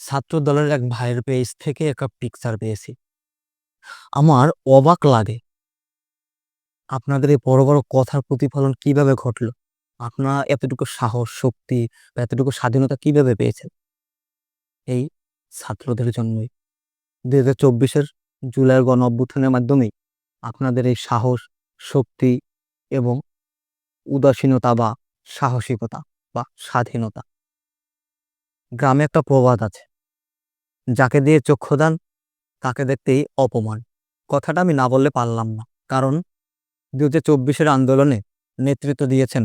ছাত্র দলের এক ভাইয়ের পেজ থেকে একটা পিকচার পেয়েছি। আমার অবাক লাগে। আপনাদের এই বড় বড় কথার প্রতিফলন কীভাবে ঘটলো? আপনারা এতটুকু সাহস, শক্তি বা এতটুকু স্বাধীনতা কীভাবে পেয়েছেন? এই ছাত্রদের জন্যই। দুই হাজার চব্বিশের জুলাইয়ের গণ অভ্যুত্থানের মাধ্যমেই আপনাদের এই সাহস, শক্তি এবং উদাসীনতা বা সাহসিকতা বা স্বাধীনতা। গ্রামে একটা প্রবাদ আছে। যাকে দিয়ে চক্ষুদান তাকে দেখতেই অপমান। কথাটা আমি না বললে পারলাম না, কারণ দু হাজার চব্বিশের আন্দোলনে নেতৃত্ব দিয়েছেন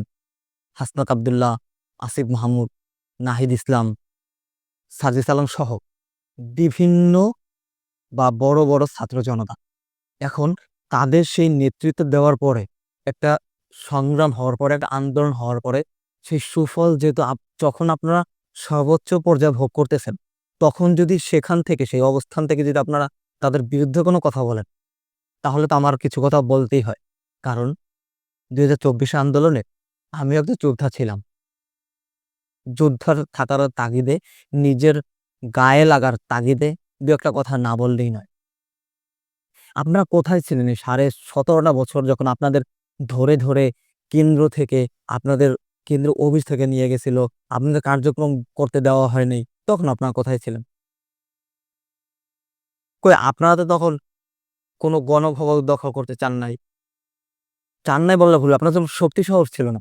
হাসনাত আবদুল্লাহ, আসিফ মাহমুদ, নাহিদ ইসলাম, সাজিস আলম সহ বিভিন্ন বা বড় বড় ছাত্র জনতা। এখন তাদের সেই নেতৃত্ব দেওয়ার পরে, একটা সংগ্রাম হওয়ার পরে, একটা আন্দোলন হওয়ার পরে, সেই সুফল যেহেতু যখন আপনারা সর্বোচ্চ পর্যায়ে ভোগ করতেছেন তখন যদি সেখান থেকে, সেই অবস্থান থেকে যদি আপনারা তাদের বিরুদ্ধে কোনো কথা বলেন, তাহলে তো আমার কিছু কথা বলতেই হয়। কারণ দুই হাজার আন্দোলনে আমি একজন যোদ্ধা ছিলাম। যোদ্ধার থাকার তাগিদে, নিজের গায়ে লাগার তাগিদে দু একটা কথা না বললেই নয়। আপনারা কোথায় ছিলেন সাড়ে সতেরোটা বছর যখন আপনাদের ধরে ধরে কেন্দ্র থেকে, আপনাদের কেন্দ্র অফিস থেকে নিয়ে গেছিল, আপনাদের কার্যক্রম করতে দেওয়া হয়নি তখন আপনারা কোথায় ছিলেন। কই, আপনারা তো তখন কোনো গণভবন দখল করতে চান নাই। চান নাই বললে ভুল, আপনার যখন শক্তি সাহস ছিল না।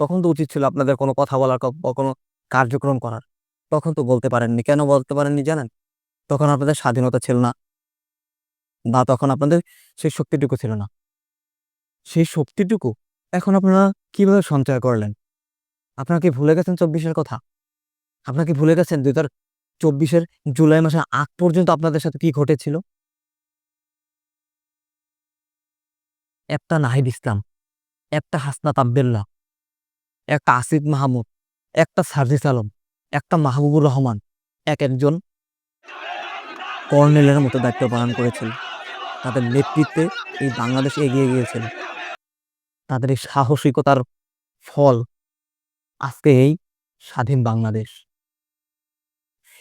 তখন তো উচিত ছিল আপনাদের কোনো কথা বলার কোনো কার্যক্রম করার। তখন তো বলতে পারেননি। কেন বলতে পারেননি জানেন? তখন আপনাদের স্বাধীনতা ছিল না। বা তখন আপনাদের সেই শক্তিটুকু ছিল না। সেই শক্তিটুকু এখন আপনারা কীভাবে সঞ্চয় করলেন? আপনারা কি ভুলে গেছেন চব্বিশের কথা? আপনারা কি ভুলে গেছেন দুই হাজার চব্বিশের জুলাই মাসের আগ পর্যন্ত আপনাদের সাথে কি ঘটেছিল? একটা নাহিদ ইসলাম, একটা হাসনাত আবদুল্লাহ, একটা আসিফ মাহমুদ, একটা সার্জিস আলম, একটা মাহবুবুর রহমান, এক একজন কর্নেলের মতো দায়িত্ব পালন করেছিল। তাদের নেতৃত্বে এই বাংলাদেশ এগিয়ে গিয়েছিল। তাদের এই সাহসিকতার ফল আজকে এই স্বাধীন বাংলাদেশ।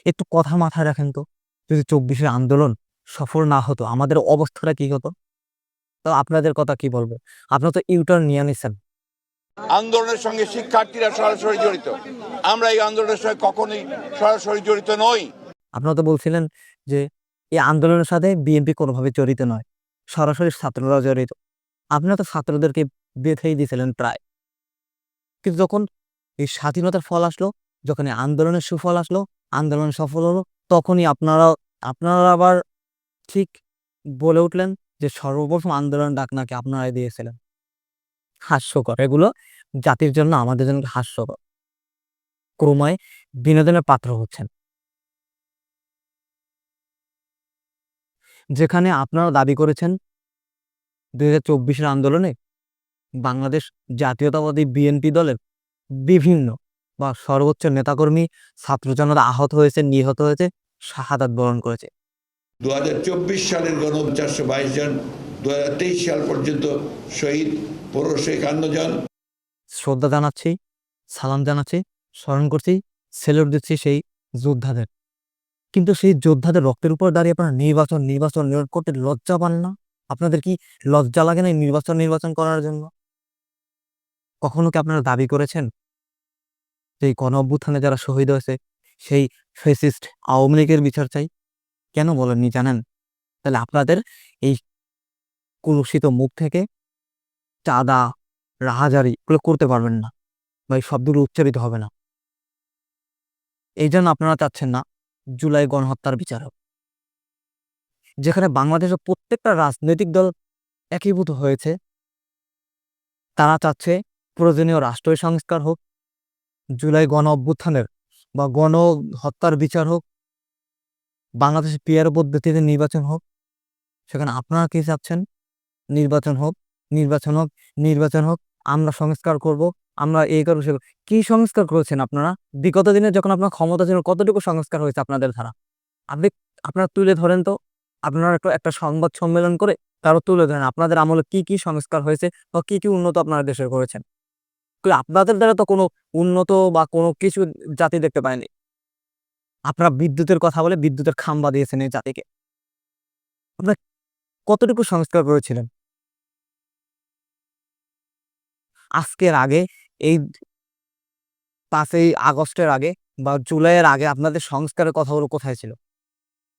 একটু কথা মাথায় রাখেন তো। যদি চব্বিশের আন্দোলন সফল না হতো আমাদের অবস্থাটা কি হতো? তো আপনাদের কথা কি বলব? আপনারা তো ইউটার্ন নিয়ে নিছেন। আন্দোলনের সঙ্গে শিক্ষার্থীরা সরাসরি জড়িত। আমরা এই আন্দোলনের সঙ্গে কখনোই সরাসরি জড়িত নই। আপনারা তো বলছিলেন যে এই আন্দোলনের সাথে বিএনপি কোনোভাবে জড়িত নয়। সরাসরি ছাত্ররা জড়িত। আপনারা তো ছাত্রদেরকে বেঁধেই দিয়েছিলেন প্রায়। কিন্তু যখন এই স্বাধীনতার ফল আসলো যখন এই আন্দোলনের সুফল আসলো আন্দোলন সফল হলো, তখনই আপনারা আপনারা আবার ঠিক বলে উঠলেন যে সর্বপ্রথম আন্দোলন ডাক নাকি আপনারাই দিয়েছিলেন। হাস্যকর। এগুলো জাতির জন্য, আমাদের জন্য হাস্যকর। ক্রমায় বিনোদনের পাত্র হচ্ছেন। যেখানে আপনারা দাবি করেছেন, দুই হাজার চব্বিশের আন্দোলনে বাংলাদেশ জাতীয়তাবাদী বিএনপি দলের বিভিন্ন বা সর্বোচ্চ নেতাকর্মী ছাত্র জনতা আহত হয়েছে নিহত হয়েছে শাহাদাত বরণ করেছে। দু সালের গণ চারশো বাইশ জন দু সাল পর্যন্ত শহীদ পনেরোশো একান্ন জন। শ্রদ্ধা জানাচ্ছি সালাম জানাচ্ছি স্মরণ করছি সেলুট দিচ্ছি সেই যোদ্ধাদের। কিন্তু সেই যোদ্ধাদের রক্তের উপর দাঁড়িয়ে আপনারা নির্বাচন নির্বাচন করতে লজ্জা পান না? আপনাদের কি লজ্জা লাগে না নির্বাচন নির্বাচন করার জন্য? কখনো কি আপনারা দাবি করেছেন এই গণ অভ্যুত্থানে যারা শহীদ হয়েছে, সেই ফেসিস্ট আওয়ামী লীগের বিচার চাই। কেন বলেননি জানেন? তাহলে আপনাদের এই কলুষিত মুখ থেকে চাঁদা, রাহাজারি এগুলো করতে পারবেন না বা এই শব্দগুলো উচ্চারিত হবে না। এই জন্য আপনারা চাচ্ছেন না জুলাই গণহত্যার বিচার হোক যেখানে বাংলাদেশের প্রত্যেকটা রাজনৈতিক দল একীভূত হয়েছে, তারা চাচ্ছে প্রয়োজনীয় রাষ্ট্রীয় সংস্কার হোক জুলাই গণ অভ্যুত্থানের বা গণ হত্যার বিচার হোক বাংলাদেশে পিয়ার পদ্ধতিতে নির্বাচন হোক, সেখানে আপনারা কি চাচ্ছেন? নির্বাচন হোক নির্বাচন হোক নির্বাচন হোক, আমরা সংস্কার করব, আমরা এই করব সে। কি সংস্কার করেছেন আপনারা? বিগত দিনে যখন আপনার ক্ষমতা ছিল, কতটুকু সংস্কার হয়েছে আপনাদের ধারা আপনি, আপনারা তুলে ধরেন তো। আপনারা একটা একটা সংবাদ সম্মেলন করে তারও তুলে ধরেন, আপনাদের আমলে কি কি সংস্কার হয়েছে বা কি কি উন্নত আপনারা দেশে করেছেন। আপনাদের দ্বারা তো কোনো উন্নত বা কোনো কিছু জাতি দেখতে পায়নি। আপনারা বিদ্যুতের কথা বলে বিদ্যুতের খাম্বা দিয়েছেন এই জাতিকে। আপনারা কতটুকু সংস্কার করেছিলেন? আজকের আগে এই পাঁচই আগস্টের আগে বা জুলাইয়ের আগে আপনাদের সংস্কারের কথাগুলো কোথায় ছিল?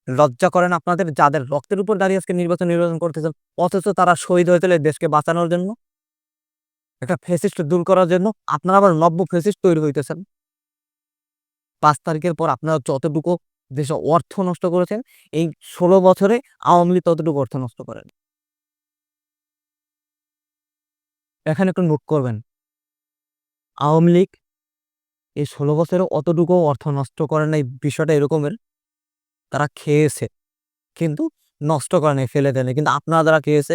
লজ্জা করেন আপনাদের যাদের রক্তের উপর দাঁড়িয়ে আজকে নির্বাচন নির্বাচন করতেছেন, অথচ তারা শহীদ হয়েছিল দেশকে বাঁচানোর জন্য? একটা ফেসিস্ট দূর করার জন্য আপনারা আবার নব্য ফেসিস্ট তৈরি হইতেছেন। পাঁচ তারিখের পর আপনারা যতটুকু দেশে অর্থ নষ্ট করেছেন, এই ষোলো বছরে আওয়ামী লীগ ততটুকু অর্থ নষ্ট করেন। এখানে একটু নোট করবেন। আওয়ামী লীগ এই ষোলো বছরে অতটুকু অর্থ নষ্ট করেন নাই, বিষয়টা এরকমের। তারা খেয়েছে, কিন্তু নষ্ট করে নাই, ফেলে দেয়নি কিন্তু আপনারা যারা খেয়েছে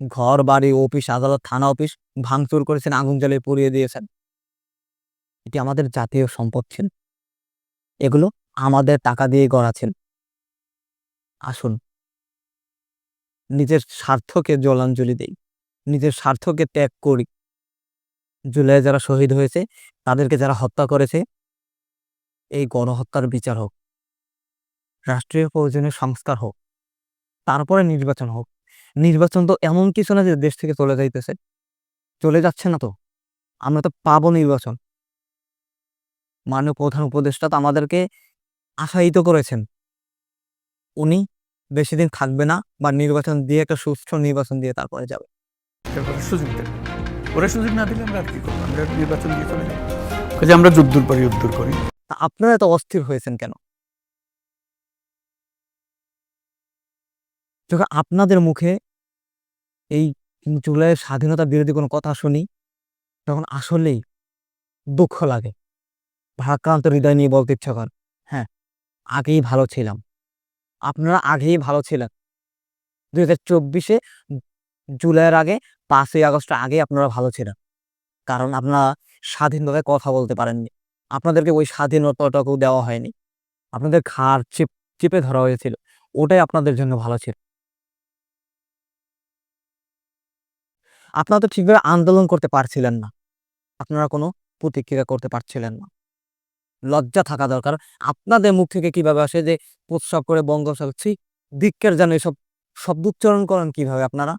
ঘর বাড়ি অফিস, আদালত, থানা অফিস ভাঙচুর করেছেন, আগুন জ্বালিয়ে পুড়িয়ে দিয়েছেন। এটি আমাদের জাতীয় সম্পদ ছিল। এগুলো আমাদের টাকা দিয়ে গড়াছেন আসুন, নিজের স্বার্থকে জলাঞ্জলি দেই, নিজের স্বার্থকে ত্যাগ করি। জুলাই যারা শহীদ হয়েছে, তাদেরকে যারা হত্যা করেছে, এই গণহত্যার বিচার হোক, রাষ্ট্রীয় প্রয়োজনীয় সংস্কার হোক, তারপরে নির্বাচন হোক নির্বাচন তো এমন কিছু না যে দেশ থেকে চলে যাইতেছে। চলে যাচ্ছে না তো। আমরা তো পাবো নির্বাচন। মাননীয় প্রধান উপদেষ্টা তো আমাদেরকে আশায়িত করেছেন। উনি বেশি দিন থাকবে না বা নির্বাচন দিয়ে একটা সুষ্ঠু নির্বাচন দিয়ে তারপরে যাবে। তারপরে সুযোগ দেবে ওরা সুযোগ না দিলে আমরা আর কি করব? আমরা নির্বাচন দিয়ে চলে যাব। কাজে আমরা যুদ্ধর পরে যুদ্ধ করি। তা আপনারা এত অস্থির হয়েছেন কেন? যখন আপনাদের মুখে এই জুলাইয়ের স্বাধীনতা বিরোধী কোনো কথা শুনি, তখন আসলেই দুঃখ লাগে। ভারাক্রান্ত হৃদয় নিয়ে বলতে ইচ্ছা কর হ্যাঁ আগেই ভালো ছিলাম। আপনারা আগেই ভালো ছিলেন। দুই হাজার চব্বিশে জুলাইয়ের আগে, পাঁচই আগস্টের আগে আপনারা ভালো ছিলেন। কারণ আপনারা স্বাধীনভাবে কথা বলতে পারেননি। আপনাদেরকে ওই স্বাধীনতাটুকু দেওয়া হয়নি। আপনাদের ঘাড় চেপ, চেপে ধরা হয়েছিল। ওটাই আপনাদের জন্য ভালো ছিল। আপনারা তো ঠিকভাবে আন্দোলন করতে পারছিলেন না। আপনারা কোনো প্রতিক্রিয়া করতে পারছিলেন না। লজ্জা থাকা দরকার। আপনাদের মুখ থেকে কীভাবে আসে যে প্রস্রাব করে বঙ্গোপসাগর দিকের যেন এসব শব্দ উচ্চারণ করেন কীভাবে আপনারা?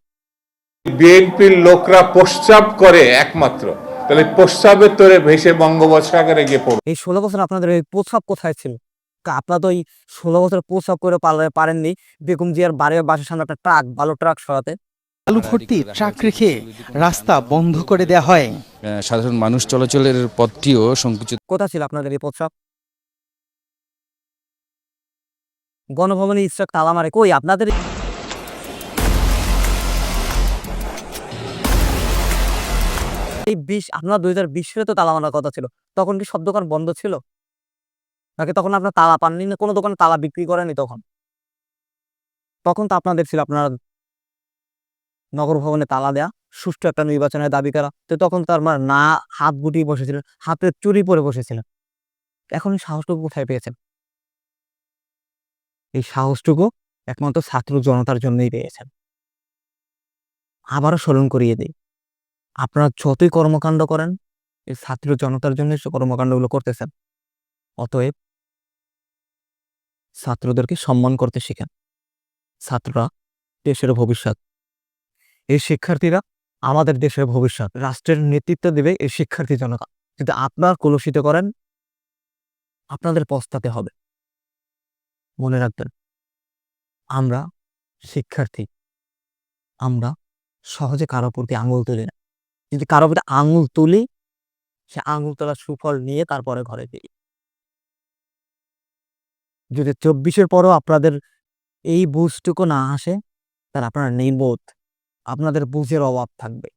বিএনপির লোকরা প্রস্রাব করে একমাত্র। তাহলে প্রস্রাবের তোরে ভেসে বঙ্গোপসাগরে গিয়ে পড়ো এই ষোলো বছর আপনাদের এই প্রস্রাব কোথায় ছিল? আপনারা তো এই ষোলো বছর প্রস্রাব করে পারেননি। বেগম জিয়ার বাড়ির বাসার সামনে একটা ট্রাক ভালো ট্রাক সরাতে। আলু ভর্তি ট্রাক রেখে রাস্তা বন্ধ করে দেয়া হয়। সাধারণ মানুষ চলাচলের পথটিও সংকুচিত। কোথা ছিল আপনাদের এই প্রস্রাব গণভবনে ইস্টাক তালা মারে কই? আপনাদের এই বিশ আপনার দুই হাজার বিশ সালে তো তালা মারার কথা ছিল। তখন কি সব দোকান বন্ধ ছিল? নাকি তখন আপনার তালা পাননি না? কোনো দোকানে তালা বিক্রি করেনি তখন? তখন তো আপনাদের ছিল আপনারা নগর ভবনে তালা দেয়া, সুষ্ঠু একটা নির্বাচনের দাবি করা। তো তখন তার মা না হাত গুটিয়ে বসেছিলেন হাতে চুরি পরে বসেছিলেন এখন এই সাহসটুকু কোথায় পেয়েছেন? এই সাহসটুকু একমাত্র ছাত্র জনতার জন্যই পেয়েছেন। আবারও স্মরণ করিয়ে দিই, আপনারা যতই কর্মকাণ্ড করেন, এই ছাত্র জনতার জন্য কর্মকাণ্ডগুলো করতেছেন। অতএব ছাত্রদেরকে সম্মান করতে শেখেন। ছাত্ররা দেশের ভবিষ্যৎ এই শিক্ষার্থীরা আমাদের দেশের ভবিষ্যৎ, রাষ্ট্রের নেতৃত্ব দেবে এই শিক্ষার্থী জনতা। যদি আপনার কলুষিত করেন, আপনাদের পস্তাতে হবে। মনে রাখবেন, আমরা শিক্ষার্থী, আমরা সহজে কারও প্রতি আঙুল তুলি না। যদি কারও প্রতি আঙুল তুলি, সে আঙুল তোলার সুফল নিয়ে তারপরে ঘরে ফিরি। যদি চব্বিশের পরও আপনাদের এই বুঝটুকু না আসে, তাহলে আপনারা নির্বোধ। আপনাদের বুঝের অভাব থাকবে।